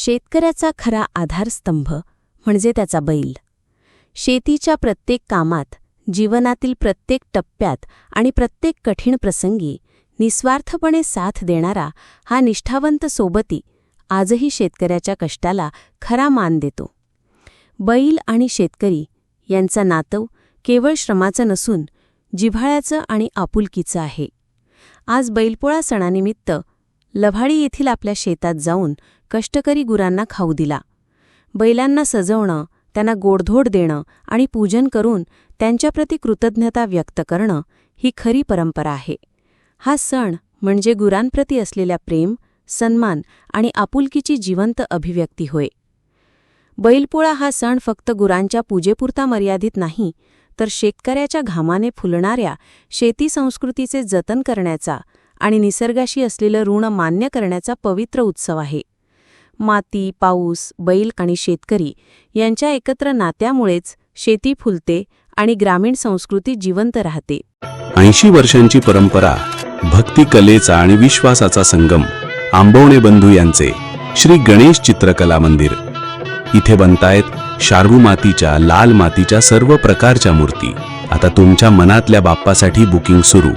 शेतकऱ्याचा खरा आधारस्तंभ म्हणजे त्याचा बैल. शेतीच्या प्रत्येक कामात जीवनातील प्रत्येक टप्प्यात आणि प्रत्येक कठीण प्रसंगी निस्वार्थपणे साथ देणारा हा निष्ठावंत सोबती आजही शेतकऱ्याच्या कष्टाला खरा मान देतो. बैल आणि शेतकरी यांचा नातव केवळ श्रमाचं नसून जिव्हाळ्याचं आणि आपुलकीचं आहे. आज बैलपोळा सणानिमित्त लभाडी येथील आपल्या शेतात जाऊन कष्टकरी गुरांना खाऊ दिला. बैलांना सजवणं त्यांना गोडधोड देणं आणि पूजन करून त्यांच्याप्रती कृतज्ञता व्यक्त करणं ही खरी परंपरा आहे. हा सण म्हणजे गुरांप्रती असलेल्या प्रेम सन्मान आणि आपुलकीची जिवंत अभिव्यक्ती होय. बैलपोळा हा सण फक्त गुरांच्या पूजेपुरता मर्यादित नाही तर शेतकऱ्याच्या घामाने फुलणाऱ्या शेती संस्कृतीचे जतन करण्याचा आणि निसर्गाशी असलेलं ऋण मान्य करण्याचा पवित्र उत्सव आहे. माती पाऊस बैल आणि शेतकरी यांच्या एकत्र नात्यामुळेच शेती फुलते आणि ग्रामीण संस्कृती जिवंत राहते. ऐंशी वर्षांची परंपरा भक्ती कलेचा आणि विश्वासाचा संगम आंबवणे बंधू यांचे श्री गणेश चित्रकला मंदिर. इथे बनतायत शार्वू मातीच्या लाल मातीच्या सर्व प्रकारच्या मूर्ती. आता तुमच्या मनातल्या बाप्पासाठी बुकिंग सुरू.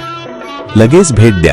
लगेच भेट द्या.